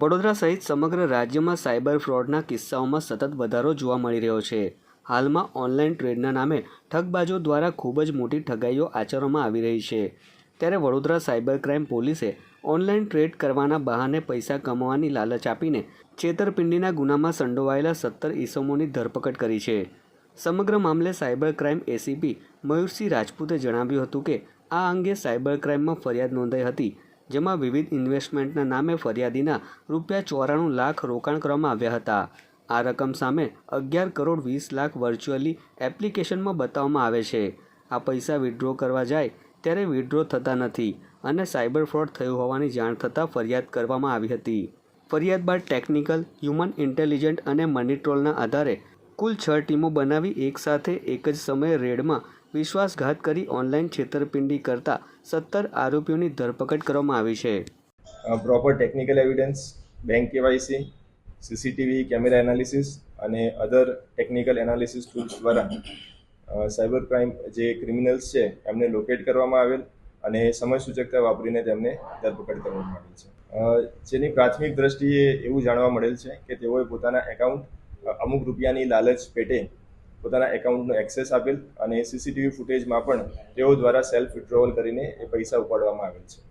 વડોદરા સહિત સમગ્ર રાજ્યમાં સાયબર ફ્રોડના કિસ્સાઓમાં સતત વધારો જોવા મળી રહ્યો છે. હાલમાં ઓનલાઈન ટ્રેડના નામે ઠગબાજો દ્વારા ખૂબ જ મોટી ઠગાઈઓ આચરવામાં આવી રહી છે. ત્યારે વડોદરા સાયબર ક્રાઇમ પોલીસે ઓનલાઈન ટ્રેડ કરવાના બહાને પૈસા કમાવાની લાલચ આપીને છેતરપિંડીના ગુનામાં સંડોવાયેલા સત્તર ઈસમોની ધરપકડ કરી છે. સમગ્ર મામલે સાયબર ક્રાઇમ એસીપી મયુરસિંહ રાજપૂતે જણાવ્યું હતું કે આ અંગે સાયબર ક્રાઇમમાં ફરિયાદ નોંધાઈ હતી. જેમાં વિવિધ ઇન્વેસ્ટમેન્ટના નામે ફરિયાદીના રૂપિયા ચોરાણું લાખ રોકાણ કરવામાં આવ્યા હતા. આ રકમ સામે અગિયાર કરોડ વીસ લાખ વર્ચ્યુઅલી એપ્લિકેશનમાં બતાવવામાં આવે છે. આ પૈસા વિડ્રો કરવા જાય ત્યારે વિડ્રો થતા નથી અને સાયબર ફ્રોડ થયું હોવાની જાણ થતાં ફરિયાદ કરવામાં આવી હતી. ફરિયાદ બાદ ટેકનિકલ, હ્યુમન ઇન્ટેલિજન્ટ અને મની ટ્રોલના આધારે કુલ છ ટીમો બનાવી એકસાથે એક જ સમયે રેડમાં વિશ્વાસઘાત કરી ઓનલાઈન છેતરપિંડી કરતા સત્તર આરોપીઓની ધરપકડ કરવામાં આવી છે. Proper technical evidence bank KYC CCTV camera analysis અને અધર ટેકનિકલ એનાલિસિસ ટૂલ્સ દ્વારા સાયબર ક્રાઇમ જે ક્રિમિનલ્સ છે, એમને લોકેટ કરવામાં આવેલ અને સમય સૂચકતા વાપરીને તેમને ધરપકડ કરવામાં આવેલ છે. જેની પ્રાથમિક દ્રષ્ટિએ એવું જાણવા મળેલ છે કે તેઓએ પોતાના એકાઉન્ટ અમુક રૂપિયાની લાલચ પેટે પોતાના એકાઉન્ટનો એક્સેસ આપેલ અને સીસીટીવી ફૂટેજમાં પણ તેઓ દ્વારા સેલ્ફ વિડ્રોવલ કરીને એ પૈસા ઉપાડવામાં આવેલ છે.